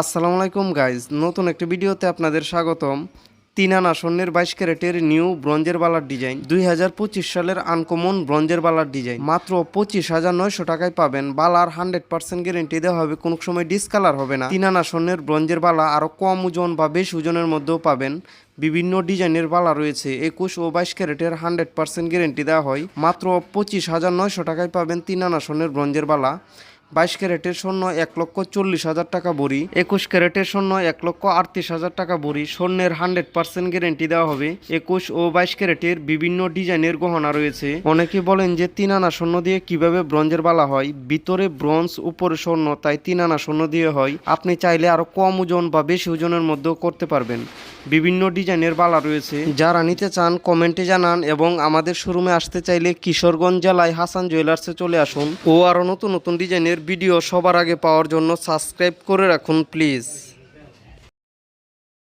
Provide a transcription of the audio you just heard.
আসসালামু আলাইকুম গাইজ নতুন একটি ভিডিওতে আপনাদের স্বাগতম। তিন আনা স্বর্ণের বাইশ ক্যারেটের নিউ ব্রঞ্জের বালার ডিজাইন। দুই হাজার পঁচিশ সালের আনকমন ব্রঞ্জের বালার ডিজাইন। মাত্র পঁচিশ হাজার নয়শো টাকায় পাবেন। বালার হান্ড্রেড পার্সেন্ট গ্যারেন্টি দেওয়া হবে। কোনো সময় ডিসকালার হবে না। তিন আনা স্বর্ণের ব্রঞ্জের বালা আরও কম ওজন বা বেশি ওজনের মধ্যেও পাবেন। বিভিন্ন ডিজাইনের বালা রয়েছে। একুশ ও বাইশ ক্যারেটের হান্ড্রেড পার্সেন্ট গ্যারেন্টি দেওয়া হয়। মাত্র পঁচিশ হাজার নয়শো টাকায় পাবেন তিন আনা স্বর্ণের ব্রঞ্জের বালা। বাইশ ক্যারেটের স্বর্ণ এক লক্ষ চল্লিশ হাজার টাকা বড়ি, একুশ ক্যারেটের স্বর্ণ এক লক্ষ আটত্রিশ হাজার টাকা বড়ি, স্বর্ণের হান্ড্রেড পার্সেন্ট গ্যারেন্টি দেওয়া হবে। একুশ ও বাইশ ক্যারেটের বিভিন্ন ডিজাইনের গহনা রয়েছে। অনেকে বলেন যে তিন আনা স্বর্ণ দিয়ে কীভাবে ব্রঞ্জের বালা হয়? ভিতরে ব্রঞ্জ, উপরে স্বর্ণ, তাই তিন আনা স্বর্ণ দিয়ে হয়। আপনি চাইলে আরও কম ওজন বা বেশি ওজনের মধ্যেও করতে পারবেন। বিভিন্ন ডিজাইনের বালা রয়েছে। যারা নিতে চান, কমেন্টে জানান এবং আমাদের শোরুমে আসতে চাইলে কিশোরগঞ্জ জেলায় হাসান জুয়েলার্সে চলে আসুন। ও আরও নতুন নতুন ডিজাইনের ভিডিও সবার আগে পাওয়ার জন্য সাবস্ক্রাইব করে রাখুন প্লিজ।